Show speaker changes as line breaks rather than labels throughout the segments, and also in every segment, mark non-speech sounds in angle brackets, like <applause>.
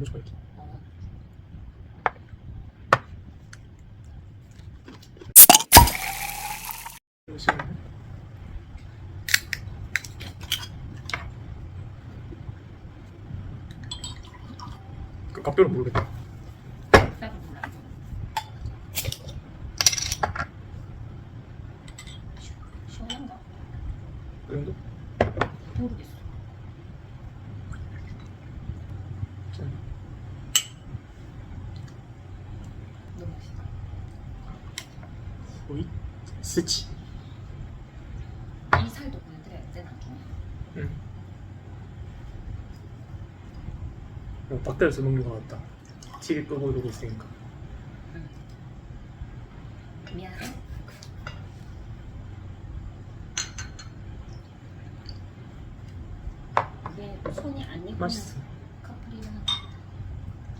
너무. 잠시만요. 그 각도를 모르겠다.
시-?
그 정도?
모르겠어.
자,
너무 맛있다.
호이 스치.
이 살도 보여드려야 돼 나중에.
응. 어, 닭다리에서 먹는 것 같다. TV 끄고 이러고 있으니까.
미안해. 이게 손이 안 익으면
맛있어.
커플이라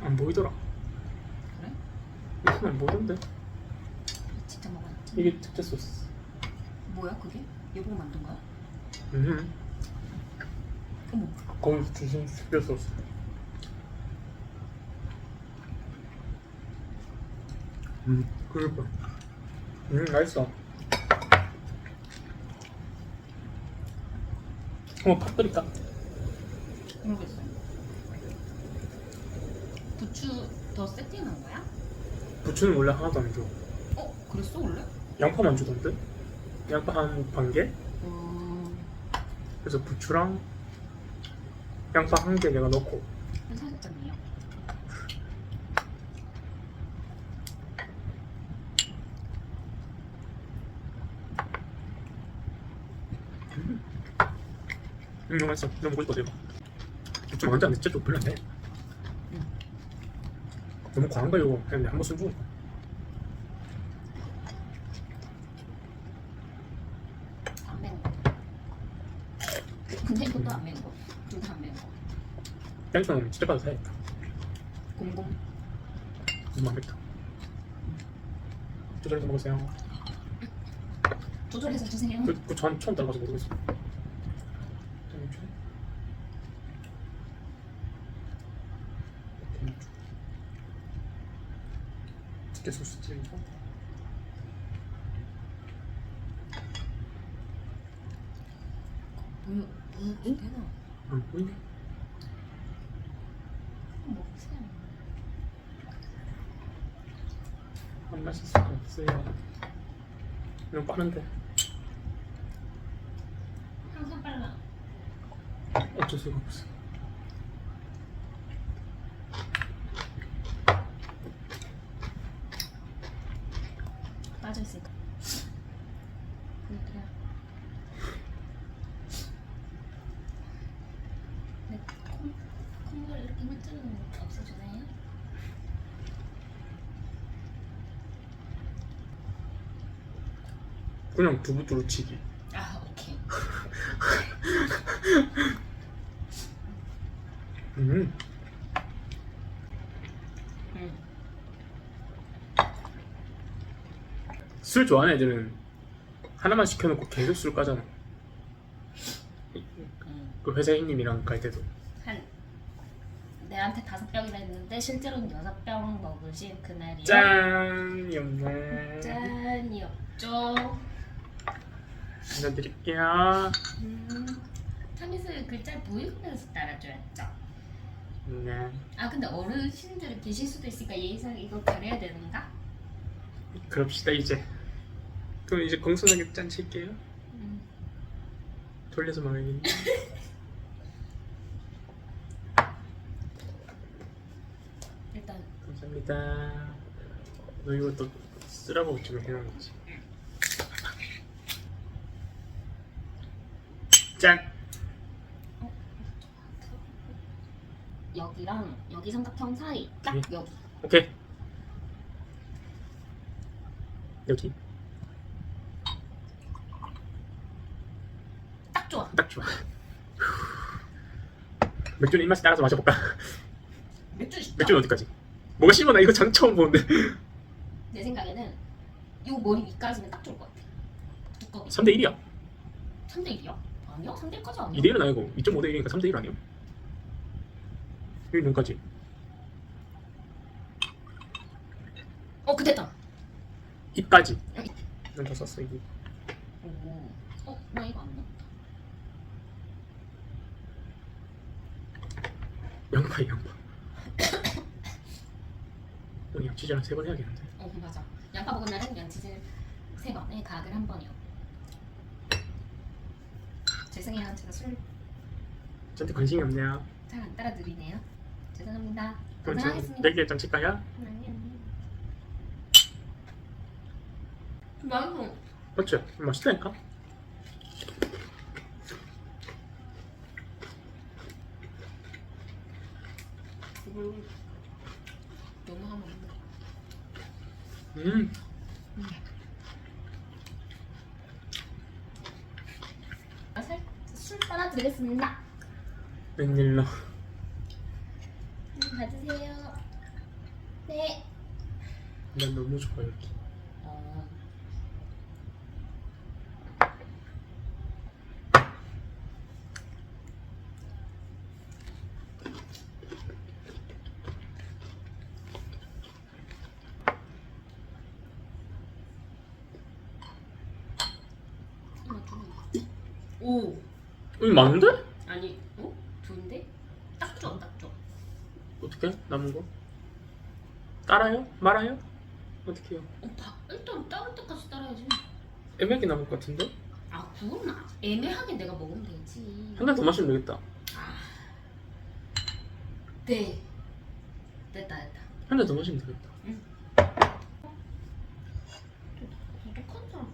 안 보이더라.
그래?
안 보이던데. 이게 특제 소스.
뭐야 그게? 여보가 만든 거야?
음.
어머.
거기 주신 특제 소스. 음, 그럴까. 음, 맛있어. 어, 파프리카.
모르겠어. 부추 더 세팅한 거야?
부추는 원래 하나도 안 줘.
어? 그랬어 원래?
양파만 주던데? 양파 한 반 개?
음.
그래서 부추랑 양파 한 개 내가 넣고
한 살짝이요.
음, 너무 맛있어. 너무 먹고 싶어. 부추 먼저 안 진짜 좀.
응.
너무 과한 거 이거 했는데 한번 순주.
안 매운 거. 근데 이것도 안 매운 거. 둘 다 안 매운 거.
땡초는 진짜 가서 사야겠다.
공공.
안 맵다. 조절해서 먹으세요.
조절해서 주세요.
그, 그 전 처음 따라가서 모르겠어. 찌개 좀.
보여 보여 되나?
안 보이네.
먹세요.
안 맛있을 것 같아요. 그냥 빠른데
항상 빨라.
어쩔 수가 없어.
빠져 있으니까. 보여드려. 네, 콩 콩물 이렇게 물 거 없어주나요?
그냥 두부 두루치기.
아 오케이. <laughs>
음.
응.
술 좋아하는 애들은 하나만 시켜놓고 계속 술 까잖아.
응.
그 회사 형님이랑 갈 때도.
한 내한테 다섯 병이나 했는데 실제로는 여섯 병 먹으신 그날이요.
짠! 영네.
짠이 없죠.
알려드릴게요.
음, 타미스 글자 보이면서 따라줘야죠.
네.
아 근데 어르신들 계실 수도 있으니까 예의상 이거 가려야 되는가?
그럽시다 이제. 그럼 이제 공손하게 짠 칠게요.
음.
돌려서 먹어야겠네.
일단
감사합니다. 너 이거 또 쓰라고 지금 해놓은 거지. 짠!
여기랑 여기 삼각형 사이 딱
예.
여기
오케이. 여기
딱 좋아.
딱 좋아. 맥주는 입맛에 따라서 마셔볼까?
맥주 진짜.
맥주는 어디까지? 뭐가 심어 나 이거 장 처음 보는데.
내 생각에는 요 머리 위까지는 딱 좋을 것 같아. 두꺼비.
3대 1이야.
3대 1이야? 아니야? 3대1까지 아니야?
2대1은 아니고 2.5대 1이니까 3대 1 아니야? 1 0까지
어, 그 됐다.
2까지 난 더 썼어 이게
어, 나 이거 안 나.
양파 양파 <coughs> 오늘 양치질랑 세번 해야겠는데
어, 맞아. 양파 먹은 날은 면치질 세 번에 가학을 한 번이요. 죄송해요. 제가 술잘안
저한테 관심이 없네요.
따라 드리네요. 죄송합니다.
그럼 지금
고생하겠습니다.
내게 일단 칠까요?
아니, 아니. 맛있어.
맞죠? 맛있다니까.
너무 하면 안 돼.
음.
아, 살, 술 따라드리겠습니다.
웬일로?
음, 받으세요. 네.
난 너무 좋아 이렇게.
어. 오
음 많은데?
아니 어 좋은데 딱좋딱 좋아
어떻게? 남은 거? 따라요? 말아요? 어떻게 해요?
어, 다, 일단 따를 때까지 따라야지
애매하게 남을 것 같은데?
아 그건 아, 애매하게 내가 먹으면 되지
한 잔 더 마시면 되겠다.
네 됐다 됐다
한 잔 더 마시면 되겠다.
사람 음,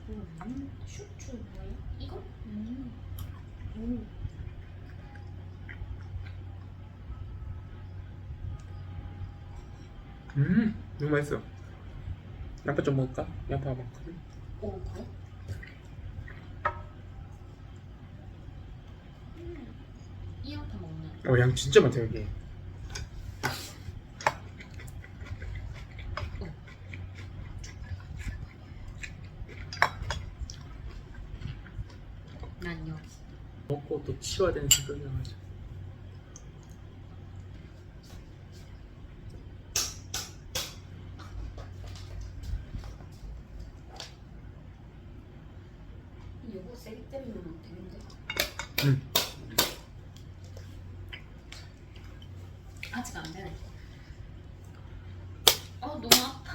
슈츠 뭐야? 이거? 음. 음.
음, 너무 맛있어. 양파 좀 먹을까? 양파 많거든.
오 그래? 음. 이 양파 먹네
어, 양 진짜 많다 여기.
난 여기
먹고 또 치워야 되는 생각이라가지고.
이거 세게 때리면 되는데
응.
아직 안 되네 어 너무 아파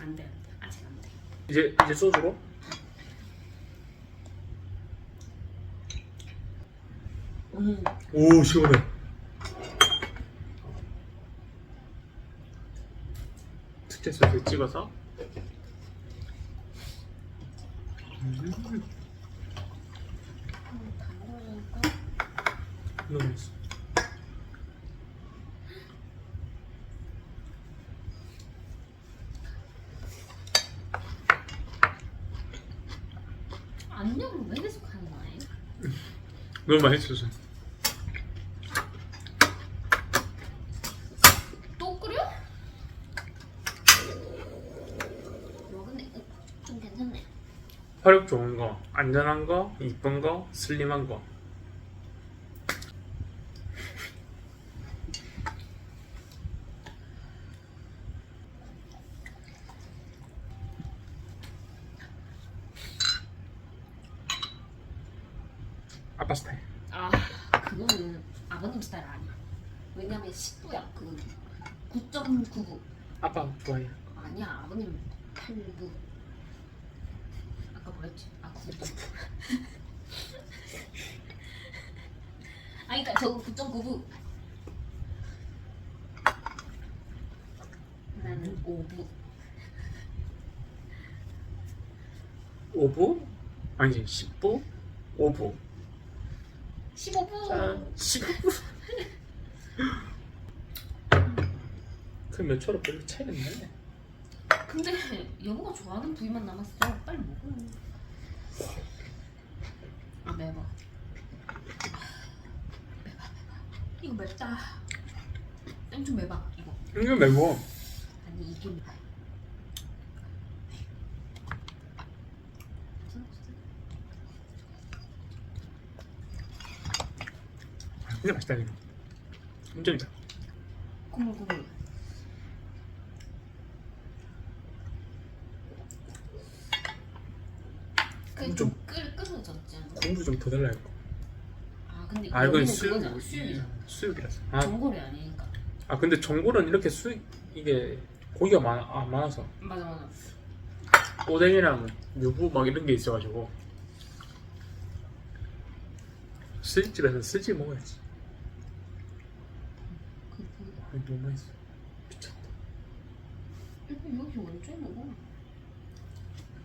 안 돼 안 돼 아직 안 돼
이제 이제 소주로?
음.
오 시원해. 특제 소스 찍어서. 음, 너무 맛있어.
안녕을 왜 계속 하는 거예요?
너무 맛있어서.
또 끓여? 먹었네. 어, 좀 괜찮네.
화력 좋은 거, 안전한 거, 이쁜 거, 슬림한 거. 아빠 스타일.
아, 그거는 아버님 스타일 아니야. 왜냐면 10부야, 그거는. 9.99.
아빠 좋아해.
아니야, 아버님 8부. 아까 뭐랬지? 아, 9부. 아니, 그니까 저거 9.99부. 나는 5부.
5부? 아니지 10부? 5부.
15부.
짠. 15부. 그몇 초로 별로 차이가 안 나네.
근데 여보가 좋아하는 부위만 남았어. 빨리 먹어. 아 매워. 매봐 매봐. 이거 맵다. 땡좀 매봐 이거.
이거 매워.
아니 이게 매워.
진짜 맛있다 이거. 인정이다.
국물 국물. 그 좀
좀-
끓 끓여졌지 않아?
공부 좀 더 달라 했고.
아 근데
아 이건
여기는
수육
그거잖아 수육이잖아
수육이라서. 아,
전골이 아니니까
아 근데 전골은 이렇게 수육 이게 고기가 많아 아, 많아서
맞아 맞아
오뎅이랑 유부 막 이런 게 있어가지고 수육집에서 수지 먹어야지.
그, 그,
아니, 너무 맛있어. 미쳤다.
여기 여기 원주에 먹어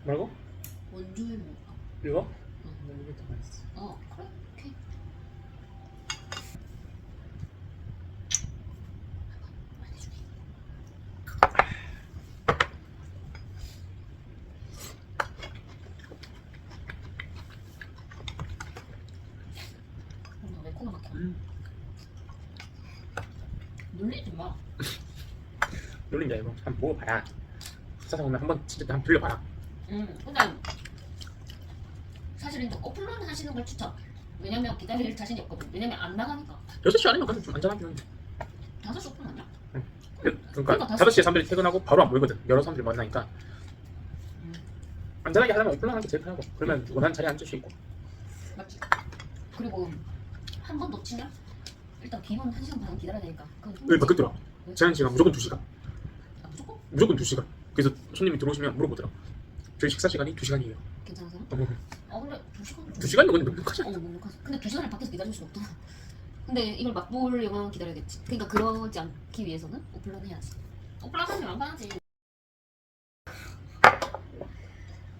말고
원주에 먹어
이거?
응.
이게 더 맛있어.
어 그래 오케이 어?
음.
놀리지 마.
놀린 게 아니고 한번 먹어봐야. 사상 오면 한번 진짜 한번 들려봐라.
응. 근데 사실은 좀 오픈런 하시는 걸 추천. 왜냐면 기다릴 자신이 없거든. 왜냐면 안 나가니까.
6시 아니면 근데 좀 안전하긴 한데.
다섯 시 오픈 아니야?
그러니까
다섯
5시에 사람들이 퇴근하고 바로 안 모이거든. 여러 사람들이 만나니까.
음.
안전하게 하려면 오픈런 하는 게 제일 편하고. 그러면 원하는 자리에 앉을 수 있고.
맞지? 그리고 한 번 놓치면 일단 기본 한 시간 반 기다려야 되니까.
여기 바뀌더라. 제한 시간 무조건 2시간.
아, 무조건
무조건 2시간. 그래서 손님이 들어오시면 물어보더라. 저희 식사 시간이 2시간이에요.
괜찮으세요?
어,
아 근데 두 시간.
2시간이면 근데 넉넉하지
어
않아?
넉넉하지. 근데 두 시간을 밖에서 기다릴 수 없잖아. 근데 이걸 맛보려면 기다려야겠지. 그러니까 그러지 않기 위해서는 오픈런 해야지. 오픈런 하면 안 가지.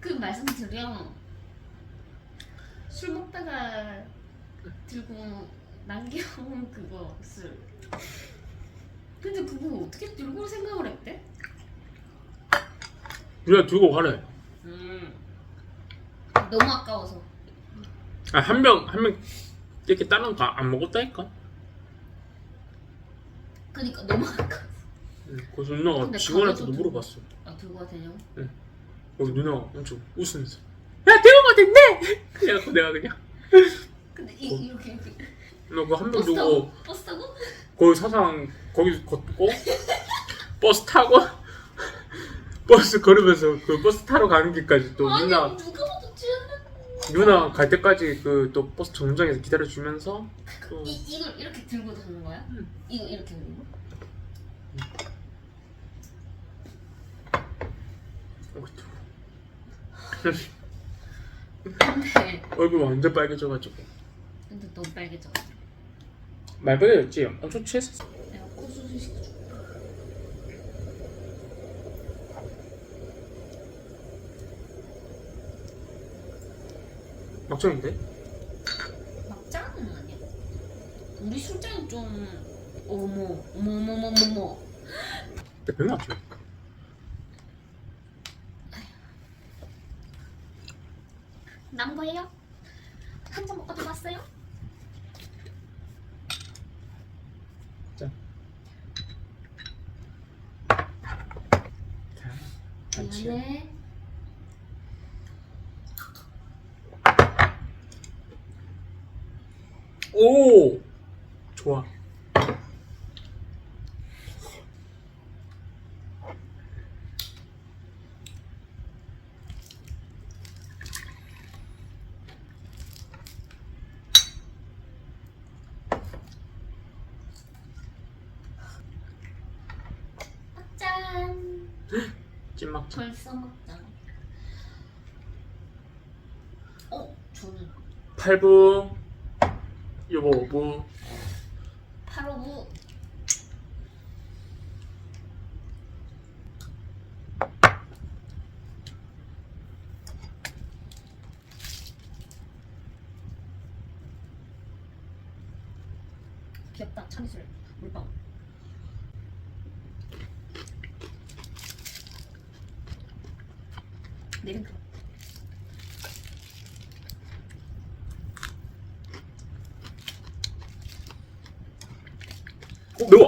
그 말씀 드려 술 먹다가 들고 남겨온 그거 술. 근데 그거 어떻게 들고 생각을 했대?
그냥 들고 가래.
음. 너무 아까워서.
아, 한 명, 한 명, 이렇게 다른 거 안 먹었다니까?
그니까 너무 아까.
응, 그래서 누나가
근데
직원한테도
가게도
물어봤어.
아 들고 가도 되냐고?
여기 누나가 엄청 웃으면서. 야, 들고 가도 된대! 그래갖고 내가 그냥.
근데 이,
어.
이렇게 이렇게
나그한 명
버스
주고,
타고 버스 타고
거기 사상, 거기 걷고, 버스 타고, <laughs> 버스 걸으면서 그 버스 타러 가는 길까지 또
아니
누나,
누가
누나 갈 때까지 그 또 버스 정류장에서 기다려주면서 또.
이 이걸 이렇게 들고 다는 거야?
응.
이거 이렇게 들고? 근데
얼굴 완전 빨개져가지고.
근데 너무 빨개져.
말 빨개졌지? 엄청 취했어.
내가 코수술 시켜줘.
막장인데?
막장은 아니야. 우리 술장이 좀 어머 어머 어머 어머 어머.
근데 별로 안.
남은 거예요? 한 잔 먹고 들어왔어요?
자. 자, 안 취해.
미안해.
오! 좋아.
짠.
찐막장.
벌써 먹자. 어, 저는
8부, 요거 5부.
8호부 귀엽다 참이슬 물방 내린 거
어,